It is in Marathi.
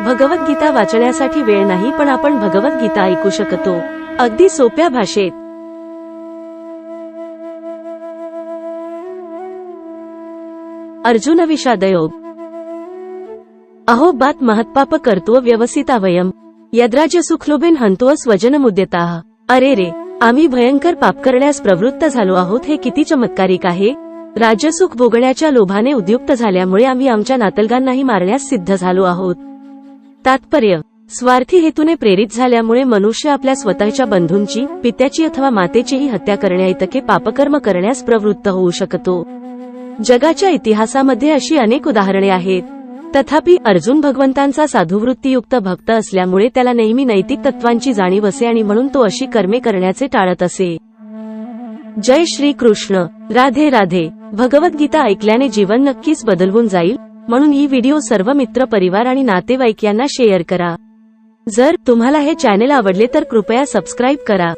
भगवद्गीता वाचण्यासाठी वेळ नाही पण आपण भगवद्गीता ऐकू शकतो. अगदी सोप्या भाषेत. अर्जुन विषादयोग. अहो बात महत्पाप करतो व्यवसिता वयम. यद्राज सुखलोभेन हंतो स्वजन मुद्यता अरे रे आम्ही भयंकर पाप करण्यास प्रवृत्त झालो आहोत हे किती चमत्कारिक आहे. राजसुख भोगण्याच्या लोभाने उद्युक्त झाल्यामुळे आम्ही आमच्या नातलगांनाही मारण्यास सिद्ध झालो आहोत. तात्पर्य. स्वार्थी हेतूने प्रेरित झाल्यामुळे मनुष्य आपल्या स्वतःच्या बंधूंची पित्याची अथवा मातेचीही हत्या करण्याइतके पापकर्म करण्यास प्रवृत्त होऊ शकतो. जगाच्या इतिहासामध्ये अशी अनेक उदाहरणे आहेत. तथापि अर्जुन भगवंतांचा साधुवृत्तीयुक्त भक्त असल्यामुळे त्याला नेहमी नैतिक तत्वांची जाणीव असे आणि म्हणून तो अशी कर्मे करण्याचे टाळत असे. जय श्री कृष्ण राधे राधे. भगवद्गीता ऐकल्याने जीवन नक्कीच बदलवून जाईल. म्हणून ही व्हिडिओ सर्व मित्र परिवार आणि नातेवाईक यांना शेअर करा. जर तुम्हाला हे चॅनेल आवडले तर कृपया सबस्क्राईब करा.